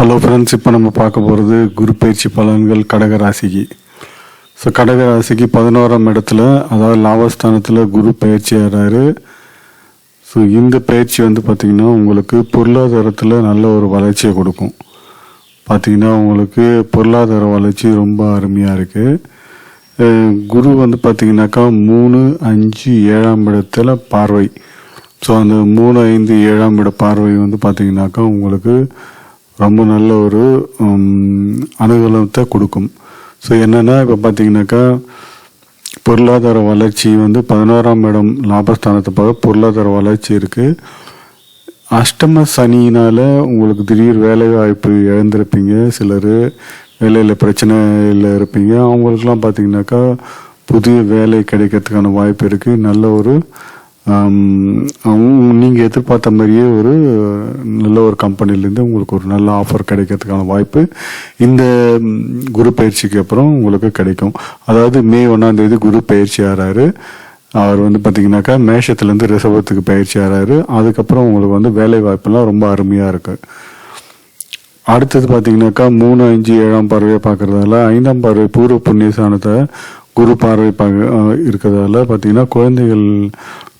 Hello friends இப்போ நம்ம பார்க்க போகிறது குரு பயிற்சி பலன்கள் கடக ராசிக்கு ஸோ கடக ராசிக்கு பதினோராம் இடத்துல அதாவது லாபஸ்தானத்தில் குரு பயிற்சி ஆகிறாரு ஸோ இந்த பயிற்சி வந்து பார்த்திங்கன்னா உங்களுக்கு பொருளாதாரத்தில் நல்ல ஒரு வளர்ச்சியை கொடுக்கும். பார்த்திங்கன்னா உங்களுக்கு பொருளாதார வளர்ச்சி ரொம்ப அருமையாக இருக்குது குரு வந்து பார்த்திங்கனாக்கா மூணு அஞ்சு ஏழாம் இடத்துல பார்வை. ஸோ அந்த மூணு ஐந்து ஏழாம் இட பார்வை வந்து பார்த்திங்கனாக்கா உங்களுக்கு ரொம்ப நல்ல ஒரு அனுகூலத்தை கொடுக்கும். ஸோ என்னென்னா இப்போ பார்த்தீங்கன்னாக்கா பொருளாதார வளர்ச்சி வந்து பதினோராம் இடம் லாபஸ்தானத்தை பார்க்க பொருளாதார வளர்ச்சி இருக்குது அஷ்டம சனியினால் உங்களுக்கு திடீர் வேலை வாய்ப்பு இழந்திருப்பீங்க. சிலர் வேலையில் பிரச்சனையில் இருப்பீங்க. அவங்களுக்கெல்லாம் பார்த்தீங்கன்னாக்கா புதிய வேலை கிடைக்கிறதுக்கான வாய்ப்பு இருக்குது நல்ல ஒரு அவங்க நீங்கள் எதிர்பார்த்த மாதிரியே ஒரு நல்ல ஒரு கம்பெனிலேருந்து உங்களுக்கு ஒரு நல்ல ஆஃபர் கிடைக்கிறதுக்கான வாய்ப்பு இந்த குரு பயிற்சிக்கு அப்புறம் உங்களுக்கு கிடைக்கும். அதாவது மே ஒன்றாந்தேதி குரு பயிற்சி ஆறாரு. அவர் வந்து பார்த்தீங்கன்னாக்கா மேஷத்துலேருந்து ரிசர்வத்துக்கு பயிற்சி ஆறாரு. அதுக்கப்புறம் உங்களுக்கு வந்து வேலை வாய்ப்பெல்லாம் ரொம்ப அருமையாக இருக்குது அடுத்தது பார்த்தீங்கன்னாக்கா மூணு அஞ்சு ஏழாம் பார்வையை பார்க்குறதால ஐந்தாம் பார்வை பூர்வ புண்ணிய ஸ்தானத்தை குரு பார்வை இருக்கிறதால பார்த்தீங்கன்னா குழந்தைகள்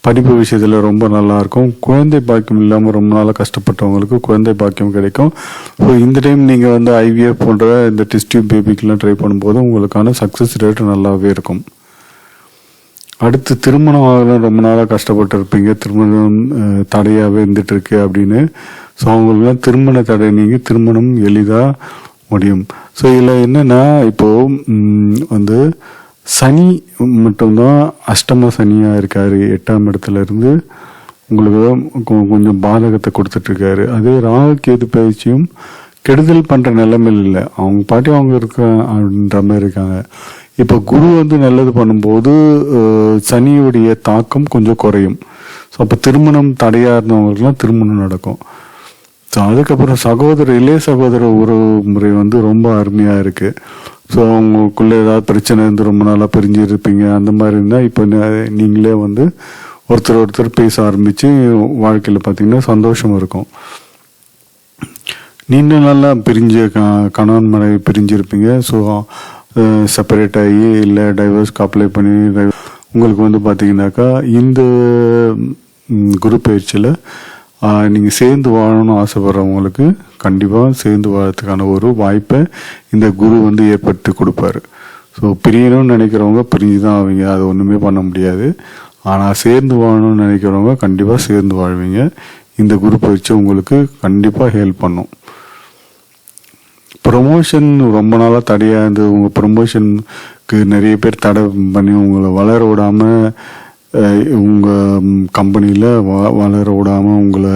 படிப்பு விஷயத்தில் ரொம்ப நல்லா இருக்கும். குழந்தை பாக்கியம் இல்லாமல் ரொம்ப நாளாக கஷ்டப்பட்டவங்களுக்கு குழந்தை பாக்கியம் கிடைக்கும். ஸோ இந்த டைம் நீங்கள் வந்து ஐவிஎஃப் போன்ற இந்த டிஸ்டியூப் பேபிக்கெலாம் ட்ரை பண்ணும்போது உங்களுக்கான சக்ஸஸ் ரேட் நல்லாவே இருக்கும். அடுத்து திருமணம் ஆகலாம் ரொம்ப நாளாக கஷ்டப்பட்டு இருப்பீங்க. திருமணம் தடையாகவே இருந்துட்டு இருக்கு அப்படின்னு. ஸோ அவங்களுக்குலாம் திருமண தடை நீங்கள் திருமணம் எளிதாக முடியும். ஸோ இதில் என்னென்னா இப்போது வந்து சனி மட்டும்தான் அஷ்டம சனியாக இருக்காரு எட்டாம் இடத்துல இருந்து உங்களுக்கு கொஞ்சம் பாதகத்தை கொடுத்துட்ருக்காரு. அதே ராகு கேது பயிற்சியும் கெடுதல் பண்ணுற நிலைமையில் இல்லை. அவங்க பாட்டி அவங்க இருக்க அப்படின்ற மாதிரி இருக்காங்க. இப்போ குரு வந்து நல்லது பண்ணும்போது சனியுடைய தாக்கம் கொஞ்சம் குறையும். ஸோ அப்போ திருமணம் தடையாக இருந்தவங்களுக்குலாம் திருமணம் நடக்கும். ஸோ அதுக்கப்புறம் சகோதர இளைய சகோதர உறவு முறை வந்து ரொம்ப அருமையாக இருக்குது ஸோ அவங்களுக்குள்ளே ஏதாவது பிரச்சனை இருந்து ரொம்ப நாளாக பிரிஞ்சு இருப்பீங்க அந்த மாதிரி இருந்தால் இப்போ நீங்களே வந்து ஒருத்தர் ஒருத்தர் பேச ஆரம்பித்து வாழ்க்கையில் பார்த்தீங்கன்னா சந்தோஷம் இருக்கும். நீண்ட நாளாக பிரிஞ்ச க கணவன் மனைவி பிரிஞ்சிருப்பீங்க. ஸோ செப்பரேட் ஆகி இல்லை டைவர்ஸ்க்கு அப்ளை பண்ணி உங்களுக்கு வந்து பார்த்தீங்கன்னாக்கா இந்த குரு பயிற்சியில் நீங்கள் சேர்ந்து வாழணும்னு ஆசைப்படுறவங்களுக்கு கண்டிப்பாக சேர்ந்து வாழறதுக்கான ஒரு வாய்ப்பை இந்த குரு வந்து ஏற்படுத்தி கொடுப்பாரு. ஸோ பிரியணும்னு நினைக்கிறவங்க பிரிஞ்சு தான் ஆவீங்க. அது ஒன்றுமே பண்ண முடியாது. ஆனால் சேர்ந்து வாழணும்னு நினைக்கிறவங்க கண்டிப்பாக சேர்ந்து வாழ்வீங்க. இந்த குரு பயிற்சி உங்களுக்கு கண்டிப்பாக ஹெல்ப் பண்ணும். ப்ரொமோஷன் ரொம்ப நாளாக தடையாக இருந்து உங்கள் ப்ரொமோஷனுக்கு நிறைய பேர் தடை பண்ணி உங்களை வளர விடாமல் உங்கள் கம்பெனியில் வ வளர விடாமல் உங்களை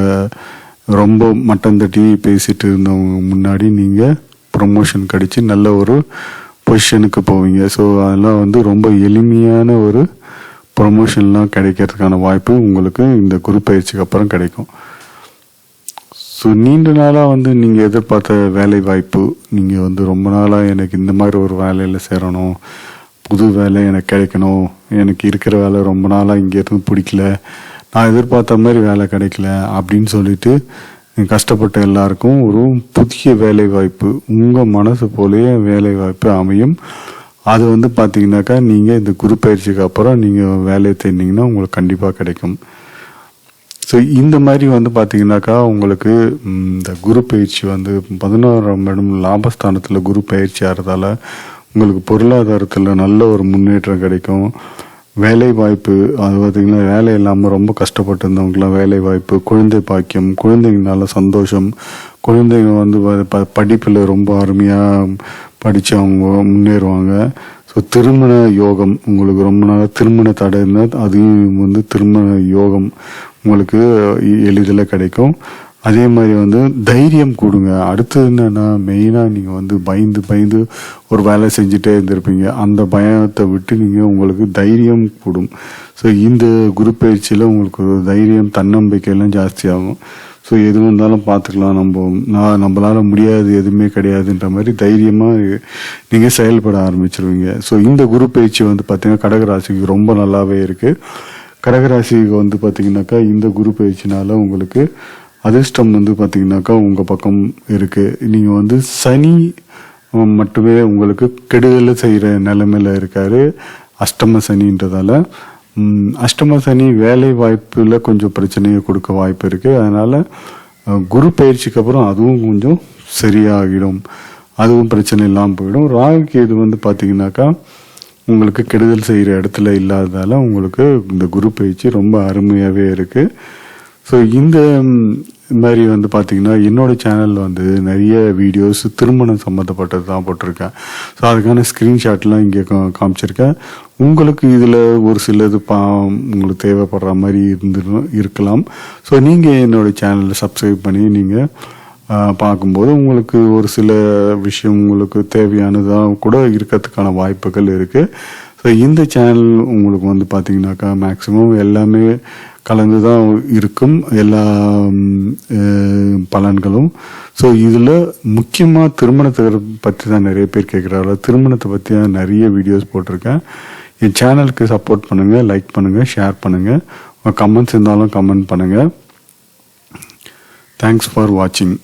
ரொம்ப மட்டம் தட்டி பேசிட்டு இருந்தவங்க முன்னாடி நீங்கள் ப்ரொமோஷன் கிடைச்சி நல்ல ஒரு பொசிஷனுக்கு போவீங்க. ஸோ அதெல்லாம் வந்து ரொம்ப எளிமையான ஒரு ப்ரொமோஷன்லாம் கிடைக்கிறதுக்கான வாய்ப்பு உங்களுக்கு இந்த குரு பயிற்சிக்கு அப்புறம் கிடைக்கும். ஸோ நீண்ட நாளாக வந்து நீங்கள் எதிர்பார்த்த வேலை வாய்ப்பு நீங்கள் வந்து ரொம்ப நாளாக எனக்கு இந்த மாதிரி ஒரு வேலையில் சேரணும் புது வேலை எனக்கு கிடைக்கணும். எனக்கு இருக்கிற வேலை ரொம்ப நாளாக இங்கே இருந்து பிடிக்கல. நான் எதிர்பார்த்த மாதிரி வேலை கிடைக்கல அப்படின்னு சொல்லிட்டு கஷ்டப்பட்ட எல்லாருக்கும் ஒரு புதிய வேலை வாய்ப்பு உங்கள் மனசு போலேயே வேலை வாய்ப்பு அமையும். அது வந்து பார்த்தீங்கன்னாக்கா நீங்கள் இந்த குரு பயிற்சிக்கு அப்புறம் நீங்கள் வேலையை தேடினீங்கன்னா உங்களுக்கு கண்டிப்பாக கிடைக்கும். ஸோ இந்த மாதிரி வந்து பார்த்தீங்கன்னாக்கா உங்களுக்கு இந்த குரு பயிற்சி வந்து பதினோராம் இடம் லாபஸ்தானத்தில் குரு பயிற்சி ஆகிறதால உங்களுக்கு பொருளாதாரத்தில் நல்ல ஒரு முன்னேற்றம் கிடைக்கும். வேலை வாய்ப்பு அது பார்த்தீங்கன்னா வேலை இல்லாமல் ரொம்ப கஷ்டப்பட்டு இருந்தவங்களாம் வேலை வாய்ப்பு குழந்தை பாக்கியம் குழந்தைங்கனால சந்தோஷம். குழந்தைங்க வந்து ப படிப்பில் ரொம்ப அருமையாக படித்து அவங்க முன்னேறுவாங்க. ஸோ திருமண யோகம் உங்களுக்கு ரொம்ப நாளாக திருமண தடை இருந்தால் அதையும் வந்து திருமண யோகம் உங்களுக்கு எளிதில் கிடைக்கும். அதே மாதிரி வந்து தைரியம் கொடுங்க. அடுத்தது என்னன்னா மெயினாக நீங்கள் வந்து பயந்து பயந்து ஒரு வேலை செஞ்சுட்டே இருந்திருப்பீங்க. அந்த பயத்தை விட்டு நீங்கள் உங்களுக்கு தைரியம் கூடும். ஸோ இந்த குரு பயிற்சியில் உங்களுக்கு ஒரு தைரியம் தன்னம்பிக்கையெல்லாம் ஜாஸ்தியாகும். ஸோ எது வந்தாலும் பார்த்துக்கலாம். நம்ம நான் நம்மளால முடியாது எதுவுமே கிடையாதுன்ற மாதிரி தைரியமாக நீங்கள் செயல்பட ஆரம்பிச்சிருவீங்க. ஸோ இந்த குரு பயிற்சி வந்து பார்த்திங்கன்னா கடகராசிக்கு ரொம்ப நல்லாவே இருக்குது கடகராசிக்கு வந்து பார்த்தீங்கன்னாக்கா இந்த குரு பயிற்சினால உங்களுக்கு அதிர்ஷ்டம் வந்து பார்த்தீங்கன்னாக்கா உங்கள் பக்கம் இருக்குது நீங்கள் வந்து சனி மட்டுமே உங்களுக்கு கெடுதல் செய்கிற நிலைமையில இருக்கார். அஷ்டம சனின்றதால. அஷ்டம சனி வேலை வாய்ப்பில் கொஞ்சம் பிரச்சனையை கொடுக்க வாய்ப்பு இருக்குது அதனால் குரு பயிற்சிக்கு அப்புறம் அதுவும் கொஞ்சம் சரியாகிடும். அதுவும் பிரச்சனை இல்லாமல் போயிடும். ராகுக்கு இது வந்து பார்த்தீங்கன்னாக்கா உங்களுக்கு கெடுதல் செய்கிற இடத்துல இல்லாததால் உங்களுக்கு இந்த குரு பயிற்சி ரொம்ப அருமையாகவே இருக்குது ஸோ இந்த இது மாதிரி வந்து பார்த்தீங்கன்னா என்னோட சேனலில் வந்து நிறைய வீடியோஸ் திருமணம் சம்மந்தப்பட்டது தான் போட்டிருக்கேன். ஸோ அதுக்கான ஸ்க்ரீன்ஷாட்லாம் இங்கே காமிச்சிருக்கேன். உங்களுக்கு இதில் ஒரு சிலது பா உங்களுக்கு தேவைப்படுற மாதிரி இருந்து இருக்கலாம். ஸோ நீங்கள் என்னோட சேனலில் சப்ஸ்கிரைப் பண்ணி நீங்கள் பார்க்கும்போது உங்களுக்கு ஒரு சில விஷயம் உங்களுக்கு தேவையானதாக கூட இருக்கிறதுக்கான வாய்ப்புகள் இருக்குது ஸோ இந்த சேனல் உங்களுக்கு வந்து பார்த்தீங்கன்னாக்கா மேக்ஸிமம் எல்லாமே கலந்து தான் இருக்கும். எல்லா பலன்களும். ஸோ இதில் முக்கியமாக திருமணத்தை பற்றி தான் நிறைய பேர் கேட்குறாங்க திருமணத்தை பற்றி தான் நிறைய வீடியோஸ் போட்டிருக்கேன். என் சேனலுக்கு சப்போர்ட் பண்ணுங்கள் லைக் பண்ணுங்கள் ஷேர் பண்ணுங்கள் கமெண்ட்ஸ் இருந்தாலும் கமெண்ட் பண்ணுங்கள் தேங்க்ஸ் ஃபார் வாட்சிங்